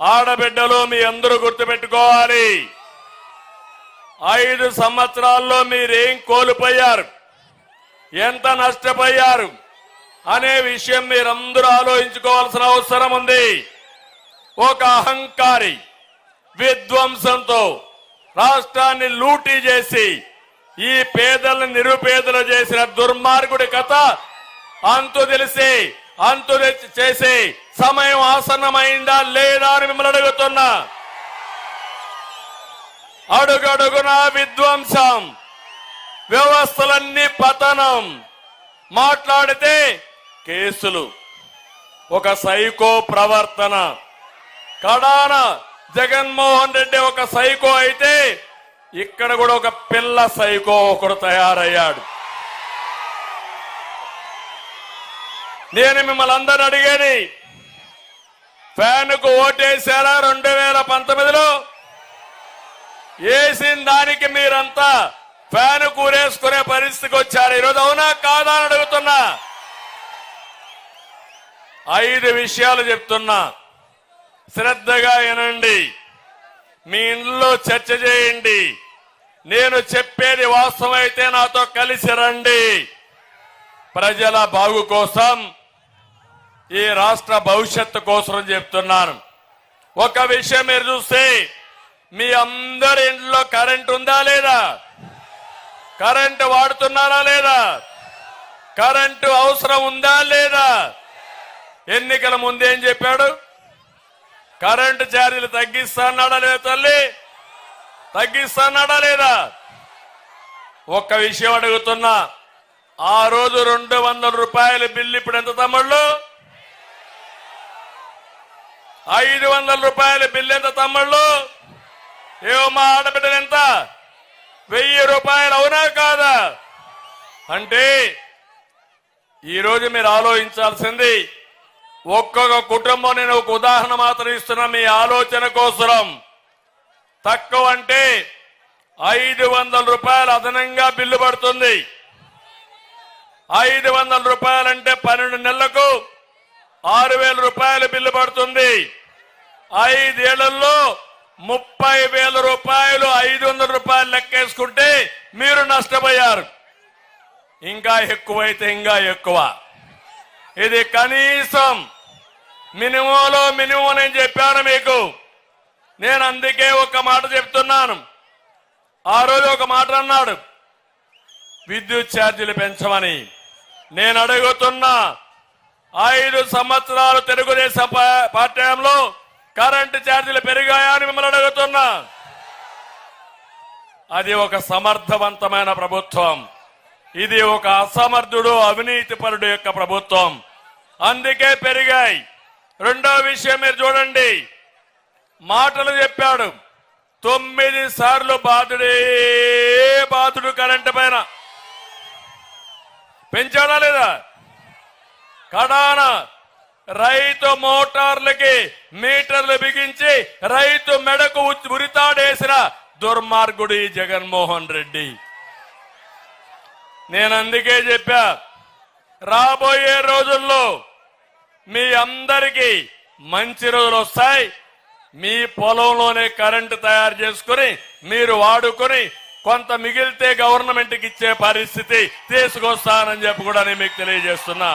ఆడబిడ్డలు మీ అందరూ గుర్తుపెట్టుకోవాలి. ఐదు సంవత్సరాల్లో మీరేం కోల్పోయారు? ఎంత నష్టపోయారు? అనే విషయం మీరందరూ ఆలోచించుకోవాల్సిన అవసరం ఉంది. ఒక అహంకారి విధ్వంసంతో రాష్ట్రాన్ని లూటీ చేసి ఈ పేదలను నిరుపేదలు చేసిన దుర్మార్గుడి కథ అంతు తెలిసి అంతు చేసే సమయం ఆసన్నమైందా లేదా అని మిమ్మల్ని అడుగుతున్నా. అడుగడుగున విధ్వంసం వ్యవస్థలన్నీ పతనం మాట్లాడితే కేసులు. ఒక సైకో ప్రవర్తన. కడాన జగన్మోహన్ రెడ్డి ఒక సైకో అయితే ఇక్కడ కూడా ఒక పిల్ల సైకో ఒకడు తయారయ్యాడు. నేను మిమ్మల్ని అందరిని అడిగేది ఫ్యాన్కు ఓటేశారా రెండు వేల పంతొమ్మిదిలో? వేసిన దానికి మీరంతా ఫ్యాన్ కూరేసుకునే పరిస్థితికి వచ్చారు. ఈరోజు అవునా కాదా అని అడుగుతున్నా. ఐదు విషయాలు చెప్తున్నా. శ్రద్ధగా వినండి. మీ ఇంట్లో చర్చ చేయండి. నేను చెప్పేది వాస్తవం అయితే నాతో కలిసి రండి. ప్రజల బాగు కోసం ఈ రాష్ట్ర భవిష్యత్తు కోసం చెప్తున్నాను. ఒక విషయం మీరు చూస్తే మీ అందరి ఇంట్లో కరెంట్ ఉందా లేదా? కరెంటు వాడుతున్నారా లేదా? కరెంటు అవసరం ఉందా లేదా? ఎన్నికల ముందేం చెప్పాడు? కరెంటు ఛార్జీలు తగ్గిస్తాడా లేదా తల్లి? తగ్గిస్తాడా లేదా? ఒక్క విషయం అడుగుతున్నా ఆ రోజు రెండు వందల రూపాయల బిల్లు ఇప్పుడు ఎంత తమ్ముళ్ళు? ఐదు వందల రూపాయల బిల్లు ఎంత తమ్ముళ్ళు? ఏమో మా ఆడబిడ్డలు ఎంత? వెయ్యి రూపాయలు అవునా కాదా? అంటే ఈరోజు మీరు ఆలోచించాల్సింది ఒక్కొక్క కుటుంబం నేను ఒక ఉదాహరణ మాత్రం ఇస్తున్నా మీ ఆలోచన కోసరం. తక్కువ అంటే ఐదు వందల రూపాయలు అదనంగా బిల్లు పడుతుంది. ఐదు వందల రూపాయలంటే పన్నెండు నెలలకు ఆరు వేల రూపాయల బిల్లు పడుతుంది. ఐదేళ్ళలో ముప్పై వేల రూపాయలు ఐదు వందల రూపాయలు లెక్కేసుకుంటే మీరు నష్టపోయారు. ఇంకా ఎక్కువైతే ఇంకా ఎక్కువ. ఇది కనీసం మినిమంలో మినిమం నేను చెప్పాను మీకు. నేను అందుకే ఒక మాట చెప్తున్నాను. ఆ రోజు ఒక మాట అన్నాడు. విద్యుత్ ఛార్జీలు పెంచమని. నేను అడుగుతున్నా ఐదు సంవత్సరాలు తెలుగుదేశం పార్టీలో కరెంటు ఛార్జీలు పెరిగాయా అని మిమ్మల్ని అడుగుతున్నా. అది ఒక సమర్థవంతమైన ప్రభుత్వం. ఇది ఒక అసమర్థుడు అవినీతిపరుడు యొక్క ప్రభుత్వం. అందుకే పెరిగాయి. రెండో విషయం మీరు చూడండి. మాటలు చెప్పాడు. తొమ్మిది సార్లు బాధుడే బాధుడు కరెంటు పైన. పెంచాడా లేదా? కడాన రైతు మోటార్లకి మీటర్లు బిగించి రైతు మెడకు ఉరితాడేసిన దుర్మార్గుడు ఈ జగన్మోహన్ రెడ్డి. నేను అందుకే చెప్పా రాబోయే రోజుల్లో మీ అందరికీ మంచి రోజులు వస్తాయి. మీ పొలంలోనే కరెంటు తయారు చేసుకుని మీరు వాడుకొని కొంత మిగిలితే గవర్నమెంట్కి ఇచ్చే పరిస్థితి తీసుకొస్తానని చెప్పి కూడా నేను మీకు తెలియజేస్తున్నా.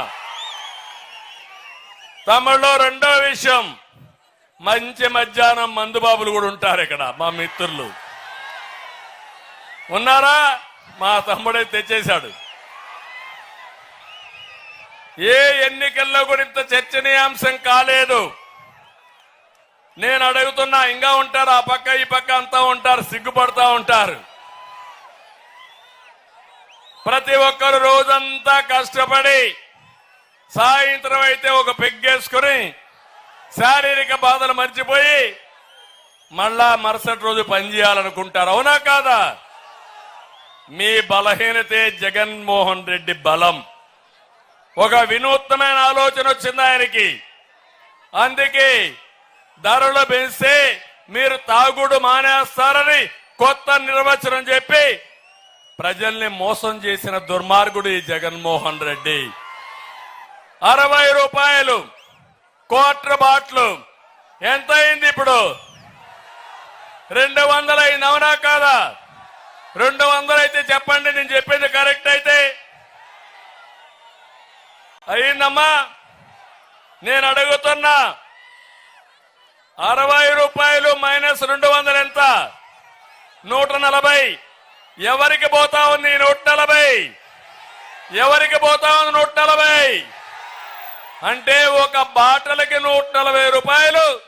తమిళలో రెండో విషయం. మంచి మధ్యాహ్నం మందుబాబులు కూడా ఉంటారు ఇక్కడ మా మిత్రులు. ఉన్నారా? మా తమ్ముడే తెచ్చేశాడు. ఏ ఎన్నికల్లో కూడా ఇంత చర్చనీయాంశం కాలేదు. నేను అడుగుతున్నా ఇంకా ఉంటారు ఆ పక్క ఈ పక్క అంతా ఉంటారు సిగ్గుపడతా ఉంటారు. ప్రతి ఒక్కరు రోజంతా కష్టపడి సాయంత్రం అయితే ఒక పెగ్గేసుకుని శారీరక బాధలు మర్చిపోయి మళ్ళా మరుసటి రోజు పనిచేయాలనుకుంటారు అవునా కాదా? మీ బలహీనతే జగన్మోహన్ రెడ్డి బలం. ఒక వినూత్నమైన ఆలోచన వచ్చింది ఆయనకి. అందుకే ధరలు పెంచితే మీరు తాగుడు మానేస్తారని కొత్త నిర్వచనం చెప్పి ప్రజల్ని మోసం చేసిన దుర్మార్గుడు ఈ జగన్మోహన్ రెడ్డి. అరవై రూపాయలు క్వార్టర్ బాట్లు. ఎంత అయింది ఇప్పుడు? రెండు వందలు అయింది అవునా కాదా? రెండు వందలు అయితే చెప్పండి నేను చెప్పింది కరెక్ట్ అయితే. అయిందమ్మా నేను అడుగుతున్నా అరవై రూపాయలు మైనస్ రెండు వందలు ఎంత? నూట నలభై. ఎవరికి పోతా ఉంది నూట నలభై? ఎవరికి పోతా ఉంది నూట నలభై? అంటే ఒక బాటలకి నూట నలభై రూపాయలు.